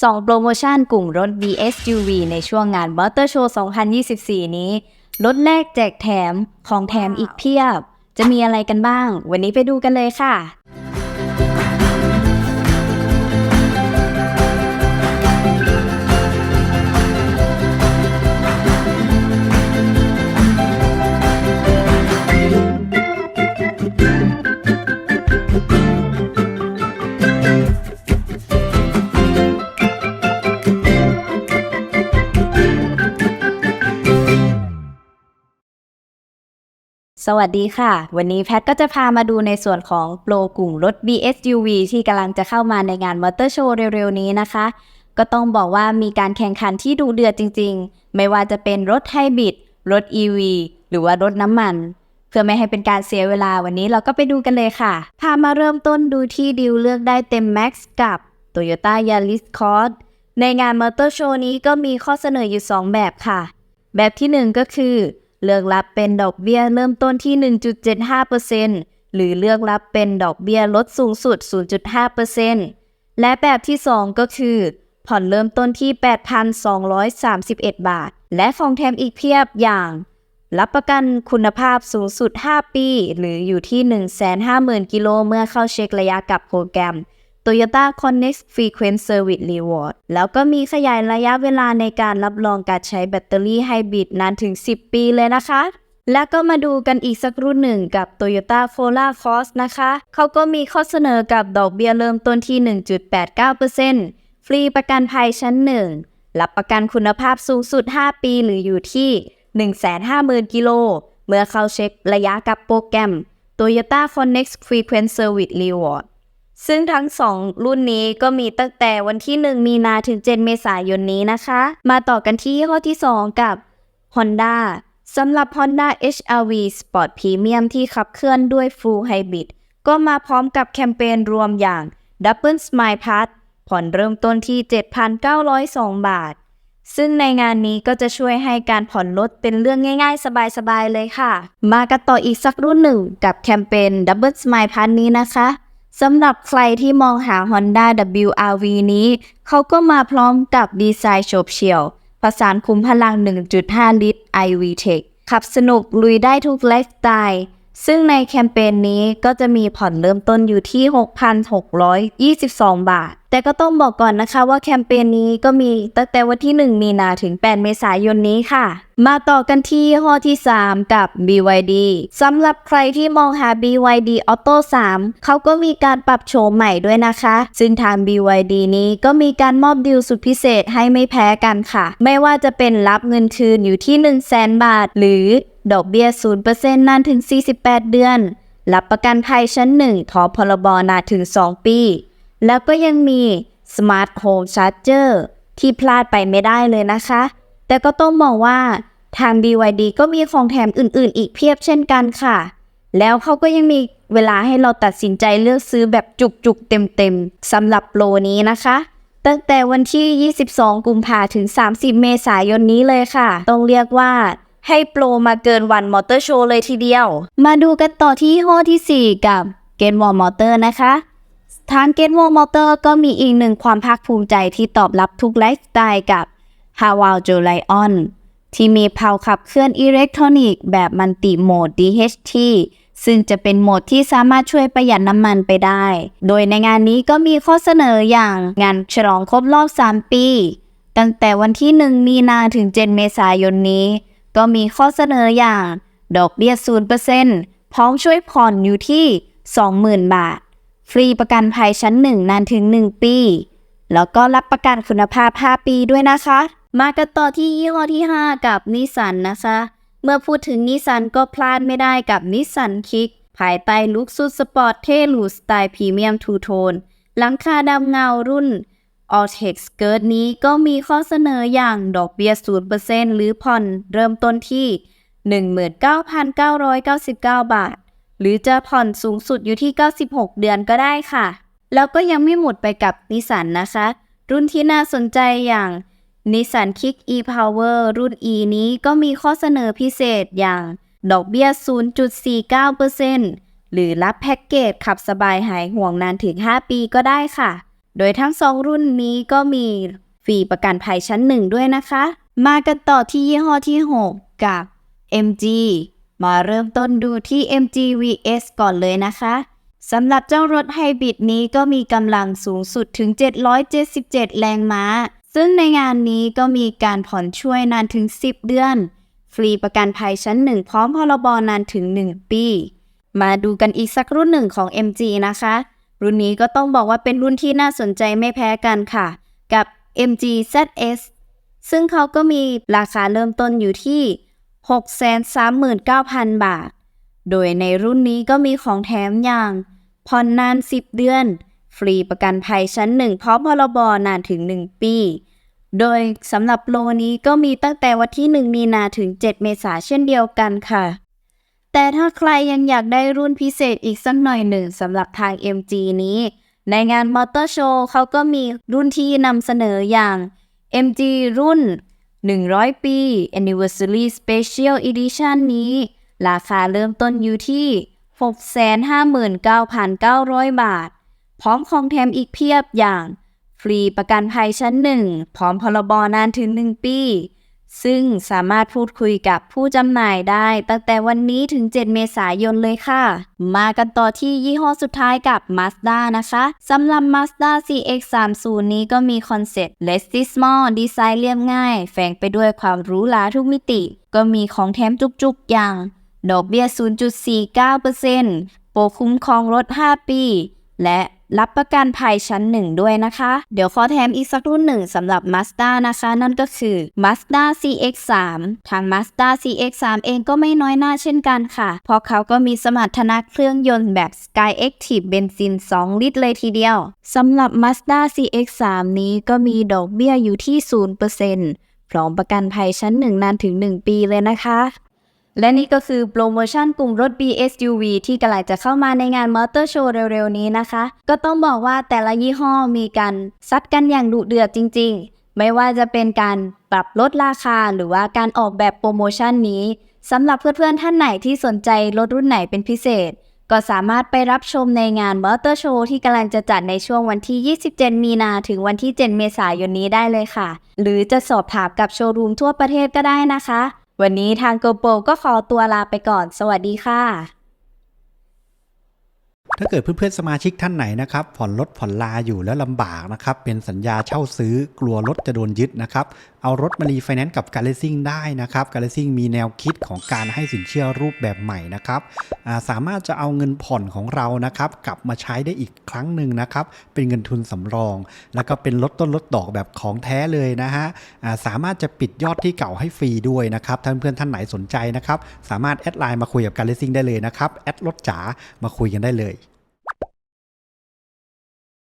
2 โปรโมชั่นกลุ่มรถ BSUV ในช่วงงาน Motor Show 2024 นี้ ลดแรกแจกแถมของแถมอีกเพียบ จะมีอะไรกันบ้าง วันนี้ไปดูกันเลยค่ะ สวัสดีค่ะ วันนี้แพทก็จะพามาดูในส่วนของโปรกลุ่มรถ BSUV ที่กำลังจะเข้ามาในงานมอเตอร์โชว์เร็วๆ นี้นะคะ ก็ต้องบอกว่ามีการแข่งขันที่ดูเดือดจริงๆ ไม่ว่าจะเป็นรถไฮบริดรถ EV หรือว่ารถน้ำมัน เพื่อไม่ให้เป็นการเสียเวลาวันนี้เราก็ไปดูกันเลยค่ะ พามาเริ่มต้นดูที่ดิวเลือกได้เต็ม Max กับ Toyota Yaris Cross ในงานมอเตอร์โชว์นี้ก็มีข้อเสนออยู่ 2 แบบค่ะ แบบที่ 1 ก็คือ เลือกรับเป็นดอกเบี้ยเริ่มต้นที่ 1.75%หรือเลือกรับเป็นดอกเบี้ยลดสูงสุด 0.5%และแบบที่ 2 ก็คือ ผ่อนเริ่มต้นที่ 8,231 บาท และของแถมอีกเพียบอย่าง รับประกันคุณภาพสูงสุด 5 ปี หรืออยู่ที่ 150,000 กิโลเมื่อเข้าเช็คระยะกับโปรแกรม Toyota Connect Frequent Service Reward แล้วก็มีขยายระยะเวลาในการรับรองการใช้แบตเตอรี่ไฮบริดนานถึง 10 ปีเลยนะคะ แล้วก็มาดูกันอีกสักรุ่นหนึ่งกับ Toyota Corolla Cross นะคะ เขาก็มีข้อเสนอกับดอกเบี้ยเริ่มต้นที่ 1.89%ฟรีประกันภัยชั้น 1 รับประกันคุณภาพสูงสุด 5 ปีหรืออยู่ที่ 150,000 กิโล เมื่อเข้าเช็คระยะกับโปรแกรม Toyota Connect Frequent Service Reward ซึ่งทั้ง 2 รุ่นนี้ก็มีตั้งแต่วันที่ 1 มีนาถึง 7 เมษายนนี้นะคะ มาต่อกันที่ข้อที่ 2 กับ Honda สำหรับ Honda HR-V Sport Premium ที่ขับเคลื่อนด้วย Full Hybrid ก็มาพร้อมกับแคมเปญรวมอย่าง Double Smile Pass ผ่อนเริ่มต้นที่ 7,902 บาท ซึ่งในงานนี้ก็จะช่วยให้การผ่อนรถเป็นเรื่องง่ายๆ สบายๆ เลยค่ะ มากันต่ออีกสักรุ่นหนึ่งกับแคมเปญ Double Smile Pass นี้นะคะ สำหรับใครที่มองหา Honda WRV นี้ เขาก็มาพร้อมกับดีไซน์โฉบเฉี่ยวผสานคุ้มพลัง 1.5 ลิตร iVTEC ขับสนุกลุยได้ทุกไลฟ์สไตล์ ซึ่งในแคมเปญนี้ก็จะมีผ่อนเริ่มต้นอยู่ที่ 6,622 บาท แต่ก็ต้องบอกก่อนนะคะว่าแคมเปญนี้ก็มีตั้งแต่วันที่ 1 มีนาถึง 8 เมษายนนี้ค่ะ มาต่อกันที่ข้อที่ 3 กับ BYD สำหรับใครที่มองหา BYD Auto 3 เขาก็มีการปรับโฉมใหม่ด้วยนะคะ ซึ่งทาง BYD นี้ก็มีการมอบดีลสุดพิเศษให้ไม่แพ้กันค่ะ ไม่ว่าจะเป็นรับเงินคืนอยู่ที่ 1 0 0 0 0แบาท หรือ ดอกเบี้ย 0%นานถึง 48 เดือน รับประกันภัยชั้น1ขอพรบนานถึง 2 ปี แล้วก็ยังมี Smart Home Charger ที่พลาดไปไม่ได้เลยนะคะ แต่ก็ต้องมองว่าทาง BYD ก็มีของแถมอื่น ๆ อีกเพียบเช่นกันค่ะ แล้วเขาก็ยังมีเวลาให้เราตัดสินใจเลือกซื้อแบบจุก ๆ เต็ม ๆสำหรับโปรนี้นะคะ ตั้งแต่วันที่ 22 กุมภาถึง 30 เมษายนนี้เลยค่ะ ต้องเรียกว่า ให้โปรมาเกินวันมอเตอร์โชว์เลยทีเดียว มาดูกันต่อที่ห้อทีสี่ 4 กับเกนวอลมอเตอร์นะคะทางเกตวอลมอเตอร์ก็มีอีกหนึ่งความภาคภูมิใจที่ตอบรับทุกไลฟ์สไตล์กับ h a w a l j o l i o n ที่มีเพาขับเคลื่อนอิเล็กทรอนิกส์แบบมันติโหมด DHT ซึ่งจะเป็นโหมดที่สามารถช่วยประหยัดน้ำมันไปได้ โดยในงานนี้ก็มีข้อเสนออย่างงานฉลองครบรอบ 3 ปี ตั้งแต่วันที่ 1 มีนาถึง 7 เมษายนนี้ ก็มีข้อเสนออย่าง ดอกเบี้ย0%พร้อมช่วยผ่อนอยู่ที่ 20,000 บาท ฟรีประกันภัยชั้น 1 นานถึง 1 ปี แล้วก็รับประกันคุณภาพ 5 ปีด้วยนะคะ มากันต่อที่ยี่ห้อที่ 5 กับนิสันนะคะ เมื่อพูดถึงนิสันก็พลาดไม่ได้กับนิสสันคิกภายใต้ลุคสุดสปอร์ตเท่หรูสไตล์พรีเมียมทูโทนหลังคาดำเงารุ่น a l t e x Skirt นี้ก็มีข้อเสนออย่างดอกเบี้ย 0%หรือผ่อนเริ่มต้นที่ 19,999 บาท หรือจะผ่อนสูงสุดอยู่ที่ 96 เดือนก็ได้ค่ะ แล้วก็ยังไม่หมดไปกับนิสันนะคะ รุ่นที่น่าสนใจอย่างนิสัน Kick e-Power รุ่น E นี้ก็มีข้อเสนอพิเศษอย่างดอกเบี้ย 0.49%หรือรับแพ็กเกจขับสบายหายห่วงนานถึง 5 ปีก็ได้ค่ะ โดยทั้งสองรุ่นนี้ก็มีฟรีประกันภัยชั้นหนึ่งด้วยนะคะ มากันต่อที่ยี่ห้อที่ 6 กับ MG มาเริ่มต้นดูที่ MG VS ก่อนเลยนะคะสำหรับเจ้ารถไฮบริดนี้ก็มีกำลังสูงสุดถึง 777 แรงม้า ซึ่งในงานนี้ก็มีการผ่อนช่วยนานถึง 10 เดือน ฟรีประกันภัยชั้นหนึ่งพร้อมพรบนานถึง 1 ปี มาดูกันอีกสักรุ่นหนึ่งของ MG นะคะ รุ่นนี้ก็ต้องบอกว่าเป็นรุ่นที่น่าสนใจไม่แพ้กันค่ะ กับ MG ZS ซึ่งเขาก็มีราคาเริ่มต้นอยู่ที่ 639,000 บาท โดยในรุ่นนี้ก็มีของแถมอย่างผ่อนนาน 10 เดือน ฟรีประกันภัยชั้น 1 พร้อมพรบนานถึง 1 ปี โดยสำหรับโปรนี้ก็มีตั้งแต่วันที่ 1 มีนาถึง 7 เมษายนเช่นเดียวกันค่ะ แต่ถ้าใครยังอยากได้รุ่นพิเศษอีกสักหน่อยหนึ่งสำหรับทาง MG นี้ ในงานมอเตอร์โชว์เขาก็มีรุ่นที่นำเสนออย่าง MG รุ่น 100 ปี Anniversary Special Edition นี้ ราคาเริ่มต้นอยู่ที่ 659,900 บาท พร้อมของแถมอีกเพียบอย่าง ฟรีประกันภัยชั้นหนึ่งพร้อมพรบนานถึง 1 ปี ซึ่งสามารถพูดคุยกับผู้จำหน่ายได้ตั้งแต่วันนี้ถึง 7 เมษายนเลยค่ะ มากันต่อที่ยี่ห้อสุดท้ายกับ Mazda นะคะสำหรับ Mazda CX-30 นี้ก็มีคอนเซ็ปต์ Less is More ดีไซน์เรียบง่าย แฝงไปด้วยความรูหราทุกมิติ ก็มีของแถมจุกๆ อย่าง ดอกเบี้ย 0.49%โปรคุ้มครองรถ 5 ปี และ รับประกันภัยชั้นหนึ่งด้วยนะคะ เดี๋ยวขอแถมอีกสักรุ่นหนึ่งสำหรับ Mazda นะคะ นั่นก็คือ Mazda CX-3 ทาง Mazda CX-3 เองก็ไม่น้อยหน้าเช่นกันค่ะ เพราะเขาก็มีสมรรถนะเครื่องยนต์แบบ Sky Active เบนซิน 2 ลิตรเลยทีเดียวสำหรับ Mazda CX-3 นี้ก็มีดอกเบี้ยอยู่ที่ 0%พร้อมประกันภัยชั้นหนึ่งนานถึง 1 ปีเลยนะคะ และนี่ก็คือโปรโมชั่นกลุ่มรถ BSUV ที่กำลังจะเข้ามาในงานมอเตอร์โชว์เร็วๆนี้นะคะ ก็ต้องบอกว่าแต่ละยี่ห้อมีการซัดกันอย่างดุเดือดจริงๆ ไม่ว่าจะเป็นการปรับลดราคาหรือว่าการออกแบบโปรโมชั่นนี้สำหรับเพื่อนๆท่านไหนที่สนใจรถรุ่นไหนเป็นพิเศษ ก็สามารถไปรับชมในงานมอเตอร์โชว์ที่กำลังจะจัดในช่วงวันที่ 27 มีนาถึงวันที่ 7 เมษายนนี้ได้เลยค่ะ หรือจะสอบถามกับโชว์รูมทั่วประเทศก็ได้นะคะ วันนี้ทางโกโปก็ขอตัวลาไปก่อน สวัสดีค่ะ ถ้าเกิดเพื่อนๆสมาชิกท่านไหนนะครับผ่อนรถผ่อนลาอยู่แล้วลำบากนะครับเป็นสัญญาเช่าซื้อกลัวรถจะโดนยึดนะครับเอารถมารีไฟแนนซ์กับการเลซิ่งได้นะครับการเลซิ่งมีแนวคิดของการให้สินเชื่อรูปแบบใหม่นะครับาสามารถจะเอาเงินผ่อนของเรานะครับกลับมาใช้ได้อีกครั้งหนึ่งนะครับเป็นเงินทุนสำรอง แล้วก็เป็นลดต้นลดดอกแบบของแท้เลยนะฮะาสามารถจะปิดยอดที่เก่าให้ฟรีด้วยนะครับท่านเพื่อนท่านไหนสนใจนะครับสามารถแอดไลน์มาคุยกับการเลซิ่งได้เลยนะครับแอดรถจ๋ามาคุยกันได้เลย